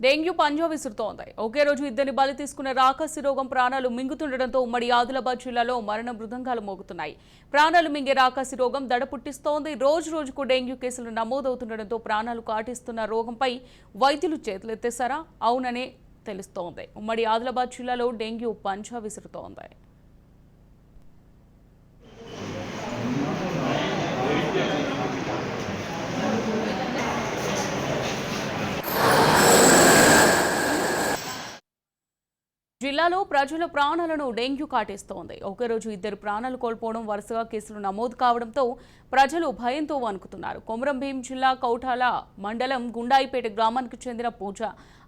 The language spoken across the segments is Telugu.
డెంగ్యూ పంజా విసురుతోంది. ఒకే రోజు ఇద్దరిని బలి తీసుకున్న రాకసి రోగం ప్రాణాలు మింగుతుండటంతో ఉమ్మడి ఆదిలాబాద్ జిల్లాలో మరణ మృదంగాలు మోగుతున్నాయి. ప్రాణాలు మింగే రాకసి రోగం దడ పుట్టిస్తోంది. రోజు రోజుకు డెంగ్యూ కేసులు నమోదవుతుండటంతో ప్రాణాలు కాటిస్తున్న రోగంపై వైద్యులు చేతులెత్తేశారా? అవుననే తెలుస్తోంది. ఉమ్మడి ఆదిలాబాద్ జిల్లాలో డెంగ్యూ పంజా విసురుతోంది. జిల్లాలో ప్రజల ప్రాణాలను డెంగ్యూ కాటేస్తోంది. ఒకరోజు ఇద్దరు ప్రాణాలు కోల్పోవడం వరుసగా కేసులు నమోదు కావడంతో ప్రజలు భయంతో వణుకుతున్నారు. కొమరంభీం జిల్లా కౌటాల మండలం గుండాయిపేట గ్రామానికి చెందిన పూజ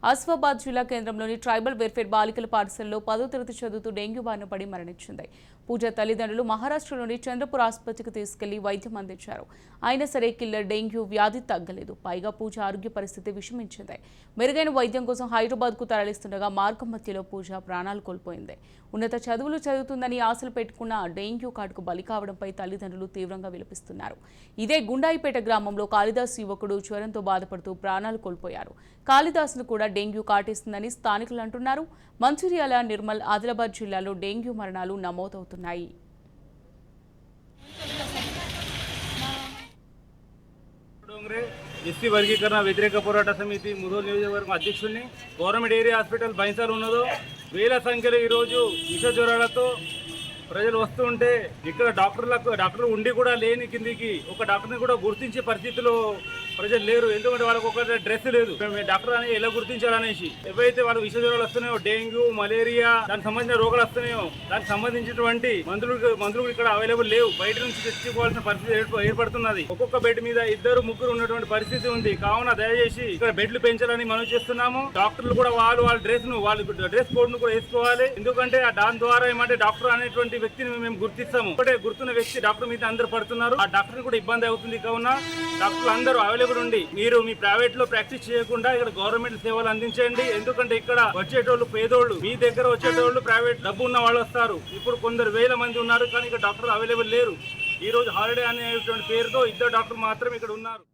ఆసిఫాబాద్ జిల్లా కేంద్రంలోని ట్రైబల్ వెల్ఫేర్ బాలికల పాఠశాలలో పదో తరగతి చదువుతూ డెంగ్యూ బారిన పడి మరణించింది. పూజ తల్లిదండ్రులు మహారాష్ట్రలోని చంద్రపూర్ ఆసుపత్రికి తీసుకెళ్ళి వైద్యం అందించారు. అయినా సరే కిల్లర్ డెంగ్యూ వ్యాధి తగ్గలేదు. పైగా పూజ ఆరోగ్య పరిస్థితి విషమించింది. మెరుగైన వైద్యం కోసం హైదరాబాద్కు తరలిస్తుండగా మార్గం మధ్యలో పూజ ప్రాణాలు కోల్పోయింది. ఉన్నత చదువులు చదువుతుందని ఆశలు పెట్టుకున్న డెంగ్యూ కాటుకు బలి కావడంపై తల్లిదండ్రులు తీవ్రంగా విలపిస్తున్నారు. ఇదే గుండాయిపేట గ్రామంలో కాళిదాస్ యువకుడు జ్వరంతో బాధపడుతూ ప్రాణాలు కోల్పోయారు. కాళిదాస్ను కూడా డెంగ్యూ కాటేస్తుందని స్థానికులు అంటున్నారు. మంచిర్యాల నిర్మల్ ఆదిలాబాద్ జిల్లాలో డెంగ్యూ మరణాలు నమోదవుతున్నాయి. డోంగ్రే ఎస్సీ వర్గీకరణ వ్యతిరేక పోరాట సమితి ముదోల్ నియోజకవర్గం అధ్యక్షుడిని గవర్నమెంట్ ఏరియా హాస్పిటల్ బైన్సాలు ఉన్నదో వేల సంఖ్యలో ఈరోజు విష జ్వరాలతో ప్రజలు వస్తుంటే ఇక్కడ డాక్టర్లకు డాక్టర్ ఉండి కూడా లేని కిందికి ఒక డాక్టర్ని కూడా గుర్తించే పరిస్థితిలో ప్రజలు లేరు. ఎందుకంటే వాళ్ళకి ఒక డ్రెస్ లేదు. మేము డాక్టర్ అని ఎలా గుర్తించాలనేసి. ఎవరైతే వాళ్ళు విష జ్వరాలు వస్తున్నాయో డెంగ్యూ మలేరియా దానికి సంబంధించిన రోగాలు వస్తున్నాయో దానికి సంబంధించినటువంటి మందులు మందులు ఇక్కడ అవైలబుల్ లేవు. బయట నుంచి తెచ్చుకోవాల్సిన పరిస్థితి ఏర్పడుతున్నది. ఒక్కొక్క బెడ్ మీద ఇద్దరు ముగ్గురు ఉన్నటువంటి పరిస్థితి ఉంది. కావున దయచేసి ఇక్కడ బెడ్లు పెంచాలని మనం చేస్తున్నాము. డాక్టర్లు కూడా వాళ్ళు వాళ్ళ డ్రెస్ను వాళ్ళ డ్రెస్ కోడ్ను కూడా వేసుకోవాలి. ఎందుకంటే ఆ దాని ద్వారా ఏమంటే డాక్టర్ అనేటువంటి వ్యక్తిని మేము గుర్తిస్తాము. ఒకటే గుర్తున్న వ్యక్తి డాక్టర్ మీద అందరు పడుతున్నారు. ఆ డాక్టర్ కూడా ఇబ్బంది అవుతుంది. కావున డాక్టర్లు అందరూ అవైలబుల్ ఉండి మీరు మీ ప్రైవేట్లో ప్రాక్టీస్ చేయకుండా ఇక్కడ గవర్నమెంట్ సేవలు అందించండి ఎందుకంటే ఇక్కడ వచ్చేటోళ్ళు పేదోళ్ళు మీ దగ్గర వచ్చేటోళ్ళు ప్రైవేట్ డబ్బు ఉన్న వాళ్ళు వస్తారు ఇప్పుడు కొందరు వేల మంది ఉన్నారు కానీ ఇక్కడ డాక్టర్లు అవైలబుల్ లేరు ఈ రోజు హాలిడే అనేటువంటి పేరుతో ఇద్దరు డాక్టర్ మాత్రం ఇక్కడ ఉన్నారు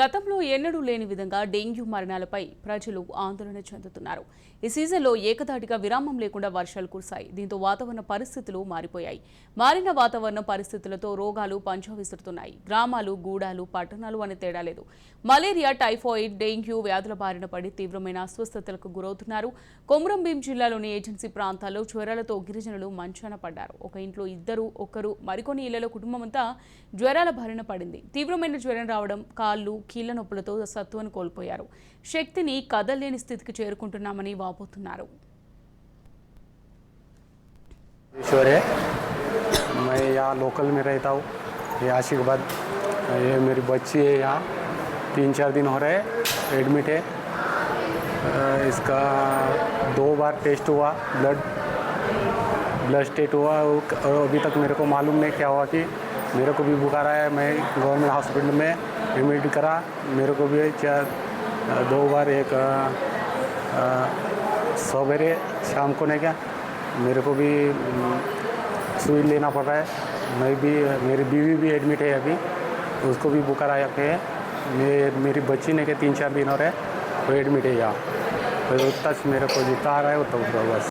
గతంలో ఎన్నడూ లేని విధంగా డెంగ్యూ మరణాలపై ప్రజలు ఆందోళన చెందుతున్నారు. ఈ సీజన్లో ఏకధాటిగా విరామం లేకుండా వర్షాలు కురిశాయి. దీంతో వాతావరణ పరిస్థితులు మారిపోయాయి. మారిన వాతావరణ పరిస్థితులతో రోగాలు పంచవిసురుతున్నాయి గ్రామాలు గూడాలు పట్టణాలు అనే తేడా లేదు. మలేరియా టైఫాయిడ్ డెంగ్యూ వ్యాధుల బారిన పడి తీవ్రమైన అస్వస్థతలకు గురవుతున్నారు. కొమురం భీం జిల్లాలోని ఏజెన్సీ ప్రాంతాల్లో జ్వరాలతో గిరిజనులు మంచాన పడ్డారు. ఒక ఇంట్లో ఇద్దరు ఒకరు మరికొన్ని ఇళ్ళలో కుటుంబం అంతా జ్వరాల బారిన పడింది. తీవ్రమైన జ్వరం రావడం కాళ్ళు కీళ్ల నొప్పులతో సత్తువను కోల్పోయారు శక్తిని కదలలేని స్థితికి చేరుకుంటున్నామని వాపోతున్నారు ईश्वर है मैं यहाँ लोकल में रहता हूँ ये आशिकाबाद ये मेरी बच्ची है यहाँ तीन चार दिन हो रहे हैं एडमिट है अ, इसका दो बार टेस्ट हुआ ब्लड ब्लड टेस्ट हुआ वो क- और अभी तक मेरे को मालूम नहीं क्या हुआ कि मेरे को भी बुखार आया मैं गवर्नमेंट हॉस्पिटल में एडमिट करा। मेरे को भी चार दो बार एक सवेरे शाम को नहीं क्या? मेरे को भी सुई लेना पड़ रहा है। मैं भी, मेरी बीवी भी एडमिट है अभी। उसको भी बुखार आया है मैं, मेरी बच्ची ने के तीन चार दिन हो रहे वो एडमिट है यहाँ। तो उतना मेरे को जितना आ रहा है, उतना बस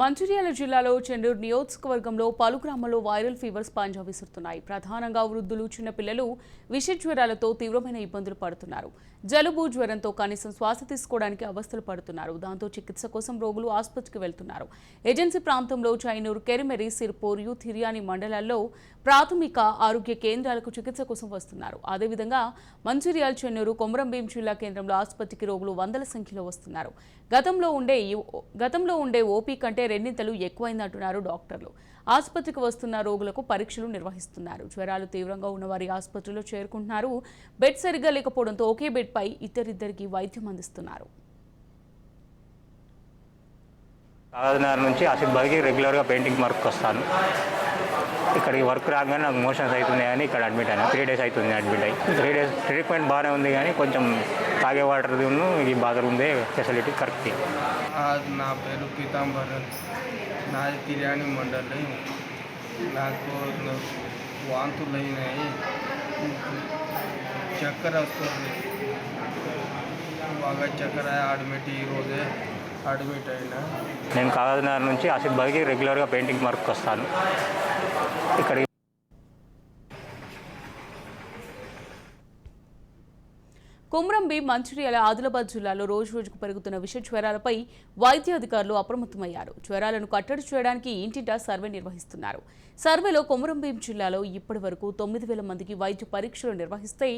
మంచిర్యాల జిల్లాలో చెన్నూరు నియోజకవర్గంలో పలు గ్రామాల్లో వైరల్ ఫీవర్స్ పంజా విసురుతున్నాయి. ప్రధానంగా వృద్ధులు చిన్నపిల్లలు విష జ్వరాలతో తీవ్రమైన ఇబ్బందులు పడుతున్నారు. జలుబు జ్వరంతో కనీసం శ్వాస తీసుకోవడానికి అవస్థలు పడుతున్నారు. దాంతో చికిత్స కోసం రోగులు ఆసుపత్రికి వెళ్తున్నారు. ఏజెన్సీ ప్రాంతంలో చైనూరు కెరిమెరి సిర్పూర్ యూత్ హిరియాని మండలాల్లో ప్రాథమిక ఆరోగ్య కేంద్రాలకు చికిత్స కోసం వస్తున్నారు. అదేవిధంగా మంచిర్యాల చెన్నూరు కొమరంభీం జిల్లా కేంద్రంలో ఆసుపత్రికి రోగులు వందల సంఖ్యలో వస్తున్నారు. గతంలో ఉండే గతంలో ఉండే ఓపీ కంటే రెండింతలు ఎక్కువైందంటున్నారు డాక్టర్లు. ఆసుపత్రికి వస్తున్న రోగులకు పరీక్షలు నిర్వహిస్తున్నారు. జ్వరాలు తీవ్రంగా ఉన్నవారి ఆసుపత్రిలో చేరుకుంటున్నారు. బెడ్ సరిగ్గా లేకపోవడంతో ఒకే బెడ్పై ఇద్దరిద్దరికి వైద్యం అందిస్తున్నారు. కాగజ్నగర్ నుంచి ఆసిఫ్బాగ్కి రెగ్యులర్గా పెయింటింగ్ వర్క్ వస్తాను ఇక్కడికి వర్క్ రాగానే నాకు మోషన్స్ అవుతున్నాయి అని ఇక్కడ అడ్మిట్ అయినా. త్రీ డేస్ అవుతుంది అడ్మిట్ అయ్యి. త్రీ డేస్ ట్రీట్మెంట్ బాగానే ఉంది కానీ కొంచెం తాగే వాటర్ ఈ బాత్రూమ్దే ఫెసిలిటీ కరెక్ట్ నా పేరు పీతాంబర్ నాది తిర్యాని మండలి నాకు వాంతులు అయినాయి చక్కెర వస్తుంది బాగా చక్కెర అడ్మిట్ ఈరోజే అడ్మిట్ అయినా నేను కాగజ్నగర్ నుంచి ఆసిఫ్బాగ్కి రెగ్యులర్గా పెయింటింగ్ వర్క్ వస్తాను. ఇక్కడికి కుమ్రంబి మంచిర్యాల ఆదిలాబాద్ జిల్లాలో రోజు రోజుకు పెరుగుతున్న విష జ్వరాలపై వైద్య అధికారులు అప్రమత్తమయ్యారు. జ్వరాలను కట్టడి చేయడానికి ఇంటింటా సర్వే నిర్వహిస్తున్నారు. సర్వేలో కొమరంభీం జిల్లాలో ఇప్పటి వరకు తొమ్మిది వేల మందికి వైద్య పరీక్షలు నిర్వహిస్తే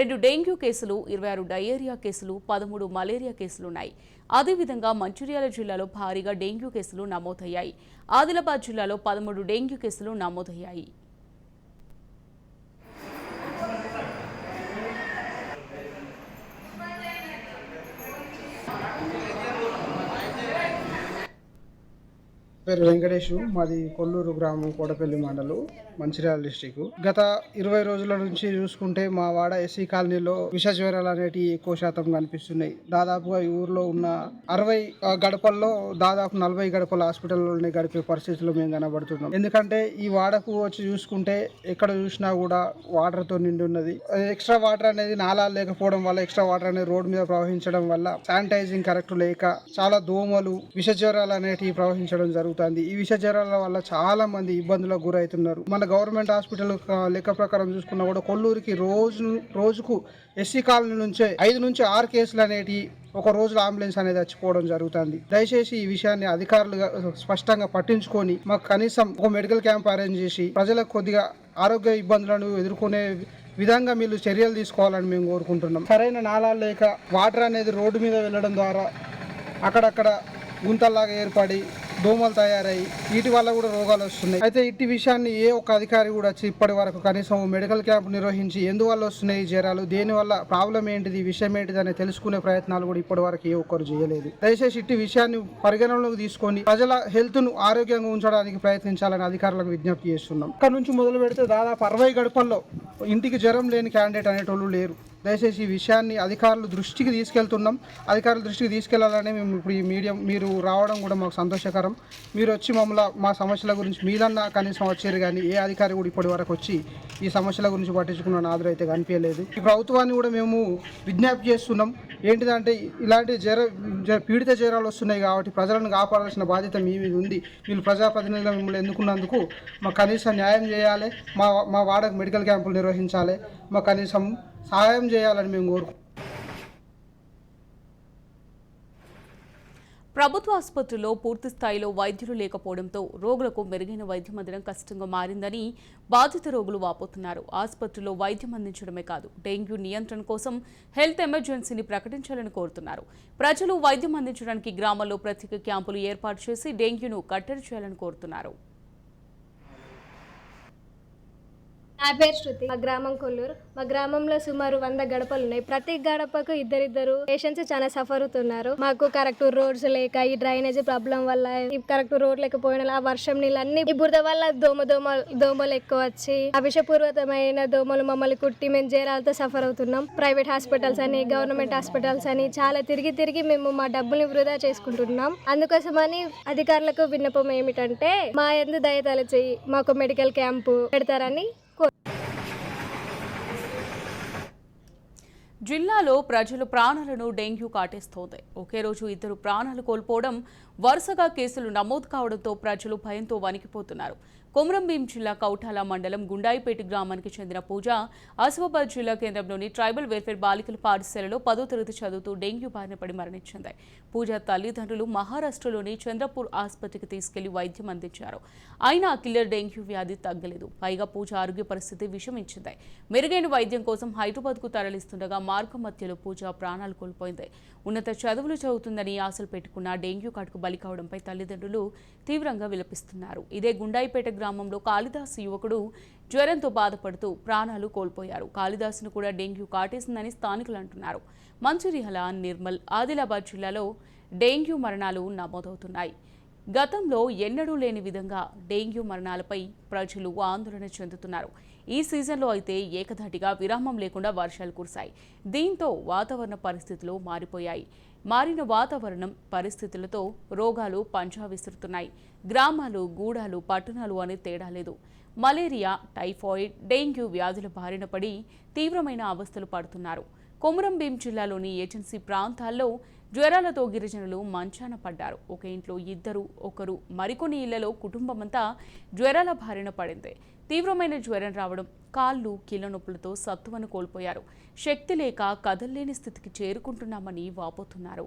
రెండు డెంగ్యూ కేసులు ఇరవై ఆరు డయేరియా కేసులు పదమూడు మలేరియా కేసులున్నాయి అదేవిధంగా మంచిర్యాల జిల్లాలో భారీగా డెంగ్యూ కేసులు నమోదయ్యాయి. ఆదిలాబాద్ జిల్లాలో పదమూడు డెంగ్యూ కేసులు నమోదయ్యాయి. పేరు వెంకటేశు మాది కొల్లూరు గ్రామం కోటపల్లి మండలు మంచిర్యాల డిస్టిక్ గత ఇరవై రోజుల నుంచి చూసుకుంటే మా వాడ ఎస్సీ కాలనీలో విష జ్వరాలు అనేటివి ఎక్కువ శాతం కనిపిస్తున్నాయి. దాదాపుగా ఈ ఊర్లో ఉన్న అరవై గడపల్లో దాదాపు నలభై గడపల హాస్పిటల్లోనే గడిపే పరిస్థితుల్లో మేము కనబడుతున్నాం. ఎందుకంటే ఈ వాడకు వచ్చి చూసుకుంటే ఎక్కడ చూసినా కూడా వాటర్తో నిండి ఉన్నది. ఎక్స్ట్రా వాటర్ అనేది నాలాలు లేకపోవడం వల్ల ఎక్స్ట్రా వాటర్ అనేది రోడ్ మీద ప్రవహించడం వల్ల శానిటైజింగ్ కరెక్ట్ లేక చాలా దోమలు విష జ్వరాలు అనేటివి ప్రవహించడం జరుగుతుంది ఈ విషచరాల వల్ల చాలా మంది ఇబ్బందులకు గురవుతున్నారు మన గవర్నమెంట్ హాస్పిటల్ లెక్క ప్రకారం చూసుకున్నా కూడా కొల్లూరికి రోజు రోజుకు ఎస్సీ కాలనీ నుంచే ఐదు నుంచి ఆరు కేసులు అనేటివి ఒక రోజులో అంబులెన్స్ అనేది చచ్చిపోవడం జరుగుతుంది. దయచేసి ఈ విషయాన్ని అధికారులు స్పష్టంగా పట్టించుకొని మాకు కనీసం ఒక మెడికల్ క్యాంప్ అరేంజ్ చేసి ప్రజలకు కొద్దిగా ఆరోగ్య ఇబ్బందులను ఎదుర్కొనే విధంగా మీరు చర్యలు తీసుకోవాలని మేము కోరుకుంటున్నాం. సరైన నాళాలు లేక వాటర్ అనేది రోడ్డు మీద వెళ్ళడం ద్వారా అక్కడక్కడ గుంతల్లాగా ఏర్పడి దోమలు తయారయ్యి వీటి వల్ల కూడా రోగాలు వస్తున్నాయి. అయితే ఇట్టి విషయాన్ని ఏ ఒక్క అధికారి కూడా వచ్చి ఇప్పటి వరకు కనీసం మెడికల్ క్యాంప్ నిర్వహించి ఎందువల్ల వస్తున్నాయి ఈ జ్వరాలు దేనివల్ల ప్రాబ్లం ఏంటిది విషయం ఏంటిది అని తెలుసుకునే ప్రయత్నాలు కూడా ఇప్పటి వరకు ఏ ఒక్కరు చేయలేదు. దయచేసి ఇట్టి విషయాన్ని పరిగణనలోకి తీసుకొని ప్రజల హెల్త్ను ఆరోగ్యంగా ఉంచడానికి ప్రయత్నించాలని అధికారులకు విజ్ఞప్తి చేస్తున్నాం. ఇక్కడ నుంచి మొదలు పెడితే దాదాపు అరవై గడపల్లో ఇంటికి జ్వరం లేని క్యాండిడేట్ అనేటోళ్ళు లేరు. దయచేసి ఈ విషయాన్ని అధికారులు దృష్టికి తీసుకెళ్తున్నాం. అధికారుల దృష్టికి తీసుకెళ్ళాలని మేము ఇప్పుడు ఈ మీడియం మీరు రావడం కూడా మాకు సంతోషకరం. మీరు వచ్చి మమ్మల్ని మా సమస్యల గురించి మీదన్నా కనీసం వచ్చారు కానీ ఏ అధికారి కూడా ఇప్పటి వరకు వచ్చి ఈ సమస్యల గురించి పట్టించుకున్న నాదురు అయితే కనిపించలేదు. ఈ ప్రభుత్వాన్ని కూడా మేము విజ్ఞప్తి చేస్తున్నాం. ఏంటిదంటే ఇలాంటి జ్వర పీడిత జ్వరాలు వస్తున్నాయి కాబట్టి ప్రజలను కాపాడాల్సిన బాధ్యత మీ మీద ఉంది. వీళ్ళు ప్రజాప్రతినిధులు మిమ్మల్ని ఎన్నుకున్నందుకు మాకు కనీసం న్యాయం చేయాలి. మా మా వాడకు మెడికల్ క్యాంపులు నిర్వహించాలి. మాకు కనీసం సహాయం చేయాలని మేము కోరుకుంటున్నాం. ప్రభుత్వ ఆసుపత్రుల్లో పూర్తి స్థాయిలో వైద్యులు లేకపోవడంతో రోగులకు మెరుగైన వైద్యం అందడం కష్టంగా మారిందని బాధిత రోగులు వాపోతున్నారు. ఆసుపత్రిలో వైద్యం అందించడమే కాదు డెంగ్యూ నియంత్రణ కోసం హెల్త్ ఎమర్జెన్సీని ప్రకటించాలని కోరుతున్నారు. ప్రజలు వైద్యం అందించడానికి గ్రామాల్లో ప్రత్యేక క్యాంపులు ఏర్పాటు చేసి డెంగ్యూను కట్టడి చేయాలని కోరుతున్నారు. నా పేరు శృతి. మా గ్రామం కొల్లూరు. మా గ్రామంలో సుమారు వంద గడపలు ఉన్నాయి ప్రతి గడపకు ఇద్దరిద్దరు పేషెంట్స్ చాలా సఫర్ అవుతున్నారు. మాకు కరెక్ట్ రోడ్స్ లేక ఈ డ్రైనేజ్ ప్రాబ్లం వల్ల కరెక్ట్ రోడ్ లేకపోయిన ఆ వర్షం నీళ్ళు అన్ని ఈ బురద వల్ల దోమ దోమ దోమలు ఎక్కువ వచ్చి ఆ విషపూర్వకమైన దోమలు మమ్మల్ని కుట్టి మేము జేరాలతో సఫర్ అవుతున్నాం. ప్రైవేట్ హాస్పిటల్స్ అని గవర్నమెంట్ హాస్పిటల్స్ అని చాలా తిరిగి తిరిగి మేము మా డబ్బుల్ని వృధా చేసుకుంటున్నాం. అందుకోసమని అధికారులకు విన్నపం ఏమిటంటే మా ఎందు చేయి మాకు మెడికల్ క్యాంపు పెడతారని జిల్లాలో ప్రజలు ప్రాణాలను డెంగ్యూ కాటేస్తోంది. ఒకే రోజు ఇద్దరు ప్రాణాలు కోల్పోవడం వరుసగా కేసులు నమోదు కావడంతో ప్రజలు భయంతో వణికిపోతున్నారు. కొమరంభీం జిల్లా కౌఠాల మండలం గుండాయిపేట గ్రామానికి చెందిన పూజ ఆసిఫాబాద్ జిల్లా కేంద్రంలోని ట్రైబల్ వెల్ఫేర్ బాలికల పాఠశాలలో పదో తరగతి చదువుతూ డెంగ్యూ బారిన పడి మరణించింది. పూజ తల్లిదండ్రులు మహారాష్ట్రలోని చంద్రపూర్ ఆసుపత్రికి తీసుకెళ్ళి వైద్యం అందించారు. అయినా కిల్లర్ డెంగ్యూ వ్యాధి తగ్గలేదు. పైగా పూజ ఆరోగ్య పరిస్థితి విషమించింది. మెరుగైన వైద్యం కోసం హైదరాబాద్కు తరలిస్తుండగా మార్గం మధ్యలో పూజ ప్రాణాలు కోల్పోయింది. ఉన్నత చదువులు చదువుతుందని ఆశలు పెట్టుకున్న డెంగ్యూ కాటుకు బలి కావడంపై తల్లిదండ్రులు తీవ్రంగా విలపిస్తున్నారు. ఇదే గుండాయిపేట గ్రామంలో కాళిదాసు యువకుడు జ్వరంతో బాధపడుతూ ప్రాణాలు కోల్పోయారు. కాళిదాసును కూడా డెంగ్యూ కాటేసిందని స్థానికులు అంటున్నారు. మంచిర్యాల నిర్మల్ ఆదిలాబాద్ జిల్లాలో డెంగ్యూ మరణాలు నమోదవుతున్నాయి. గతంలో ఎన్నడూ లేని విధంగా డెంగ్యూ మరణాలపై ప్రజలు ఆందోళన చెందుతున్నారు. ఈ సీజన్లో అయితే ఏకధాటిగా విరామం లేకుండా వర్షాలు కురిశాయి. దీంతో వాతావరణ పరిస్థితులు మారిపోయాయి. మారిన వాతావరణం పరిస్థితులతో రోగాలు పంజా విసురుతున్నాయి గ్రామాలు గూడాలు పట్టణాలు అనే తేడా లేదు. మలేరియా టైఫాయిడ్ డెంగ్యూ వ్యాధుల బారిన పడి తీవ్రమైన అవస్థలు పడుతున్నారు. కొమరంభీం జిల్లాలోని ఏజెన్సీ ప్రాంతాల్లో జ్వరాలతో గిరిజనులు మంచాన పడ్డారు. ఒక ఇంట్లో ఇద్దరు ఒకరు మరికొన్ని ఇళ్ళలో కుటుంబమంతా జ్వరాల బారిన పడింది. తీవ్రమైన జ్వరం రావడం కాళ్ళు కీళ్ళ నొప్పులతో సత్తువను కోల్పోయారు. శక్తి లేక కదల్లేని స్థితికి చేరుకుంటున్నామని వాపోతున్నారు.